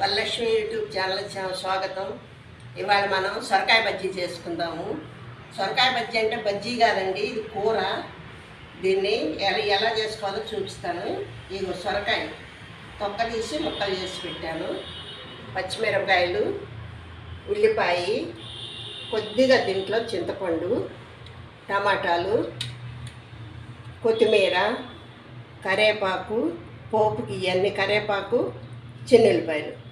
Varalakshmi YouTube channel చా- స్వాగతం. ఇవాళ మనం సొరకాయ బజ్జీ చేసుకుందాము. సొరకాయ బజ్జీ అంటే బజ్జీ కాదండి ఇది కూర. దీన్ని ఎలా ఎలా చేసుకోవాలో చూపిస్తాను. ఇది సొరకాయ తొక్క తీసి ముక్కలు చేసి పెట్టాను. పచ్చిమిరపకాయలు ఉల్లిపాయ కొద్దిగా దీంట్లో చింతపండు టమాటాలు కొత్తిమీర కరేపాకు పోపుకి ఇవన్నీ కరేపాకు చిన్నెల్లిపాయలు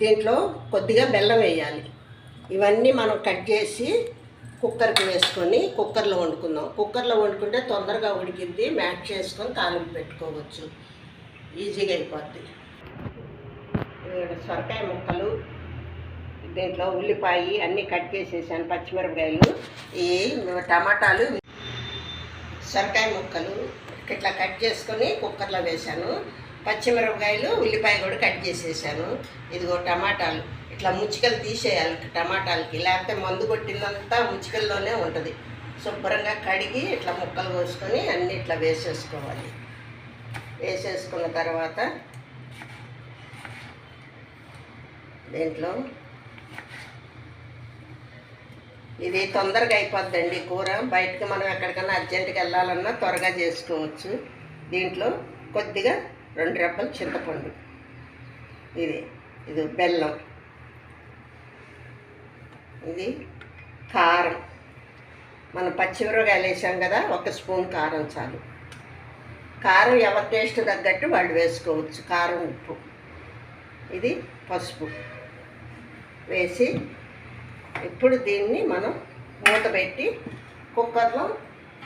దీంట్లో కొద్దిగా బెల్లం వేయాలి. ఇవన్నీ మనం కట్ చేసి కుక్కర్కి వేసుకొని కుక్కర్లో వండుకుందాం. కుక్కర్లో వండుకుంటే తొందరగా ఉడికింది మ్యాష్ చేసుకొని తాలింపు పెట్టుకోవచ్చు. ఈజీగా అయిపోద్ది. సొరకాయ ముక్కలు దీంట్లో ఉల్లిపాయ అన్నీ కట్ చేసేసాను పచ్చిమిరపకాయలు ఈ టమాటాలు సొరకాయ ముక్కలు ఇట్లా కట్ చేసుకొని కుక్కర్లో వేశాను. పచ్చిమిరపకాయలు ఉల్లిపాయ కూడా కట్ చేసేసాను. ఇదిగో టమాటాలు. ఇట్లా ముచ్చికలు తీసేయాలి టమాటాలకి. లేకపోతే మందు కొట్టిందంతా ముచ్చికల్లోనే ఉంటుంది. శుభ్రంగా కడిగి ఇట్లా ముక్కలు కోసుకొని అన్నీ ఇట్లా వేసేసుకోవాలి. వేసేసుకున్న తర్వాత దీంట్లో ఇది తొందరగా అయిపోద్దండి కూర. బయటకు మనం ఎక్కడికైనా అర్జెంటుగా వెళ్ళాలన్నా త్వరగా చేసుకోవచ్చు. దీంట్లో కొద్దిగా రెండు రెబ్బలు చింతపండు. ఇది ఇది బెల్లం. ఇది కారం. మనం పచ్చిమిరపకాయలు వేసాం కదా ఒక స్పూన్ కారం చాలు. కారం ఎవరి టేస్ట్ తగ్గట్టు వాళ్ళు వేసుకోవచ్చు. కారం ఉప్పు. ఇది పసుపు. వేసి ఇప్పుడు దీన్ని మనం మూత పెట్టి కుక్కర్లో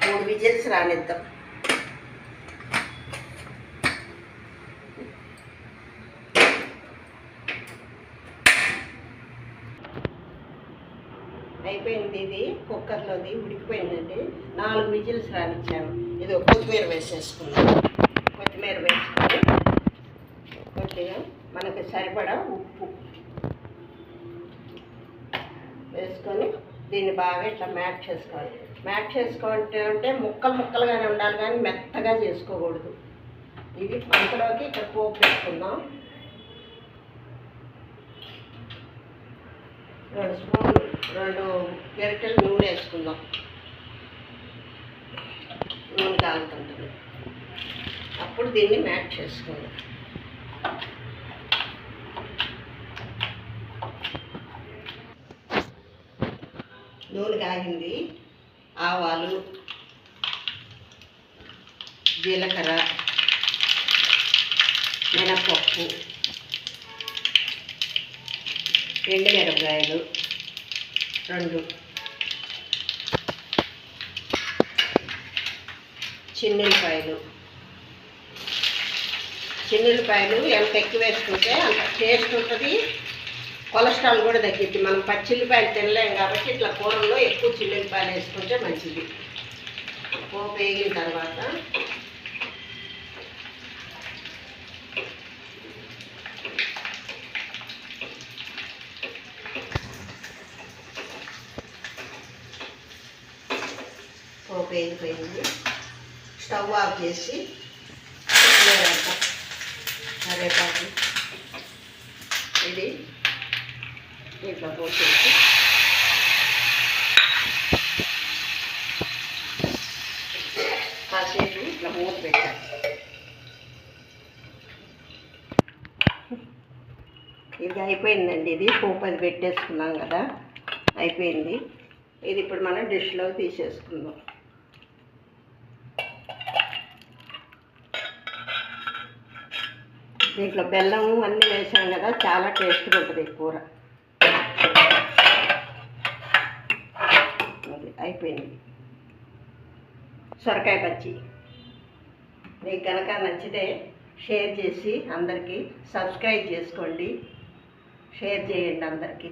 మూడు విజిల్స్ రానిద్దాం. అయిపోయింది ఇది కుక్కర్లోది ఉడికిపోయిందండి. నాలుగు విజిల్స్ రానిచ్చాను. ఇది ఒక కొత్తిమీర వేసేసుకున్నాం కొత్తిమీర వేసుకొని కొద్దిగా మనకి సరిపడా ఉప్పు వేసుకొని దీన్ని బాగా ఇట్లా మ్యాట్ చేసుకోవాలి. మ్యాట్ చేసుకుంటే అంటే ముక్కలు ముక్కలుగానే ఉండాలి కానీ మెత్తగా చేసుకోకూడదు. ఇది పంటలోకి ఇక్కడ పోపు వేసుకుందాం. రెండు స్పూన్లు రెండు గరిటెలు నూనె వేసుకుందాం. నూనె కాలుతుంటుంది. అప్పుడు దీన్ని మ్యాట్ చేసుకుందాం నూనె కాగింది. ఆవాలు జీలకర్ర మినపప్పు ఎండు మిరపకాయలు రెండు. చిన్నెల్లిపాయలు. చిన్నెల్లిపాయలు ఎంత ఎక్కువ వేసుకుంటే అంత టేస్ట్ ఉంటుంది. కొలెస్ట్రాల్ కూడా తగ్గిద్ది. మనం పచ్చిల్లిపాయలు తినలేం కాబట్టి ఇట్లా కూరల్లో ఎక్కువ చిన్నెల్లిపాయలు వేసుకుంటే మంచిది. పోపు వేగిన తర్వాత పోపు స్టవ్ ఆఫ్ చేసి కరేపాకు ఇది ఇట్లా పోసేసి కాసేపు ఇట్లా మూత పెట్టాలి. ఇది అయిపోయిందండి. ఇది పోపు అది పెట్టేసుకున్నాం కదా. అయిపోయింది. ఇది ఇప్పుడు మనం డిష్లో తీసేసుకుందాం. దీంట్లో బెల్లం అన్నీ వేసాం కదా చాలా టేస్ట్గా ఉంటుంది ఈ కూర. అది అయిపోయింది. సొరకాయ పచ్చి మీకు కనుక నచ్చితే షేర్ చేసి అందరికీ సబ్స్క్రైబ్ చేసుకోండి. షేర్ చేయండి అందరికీ.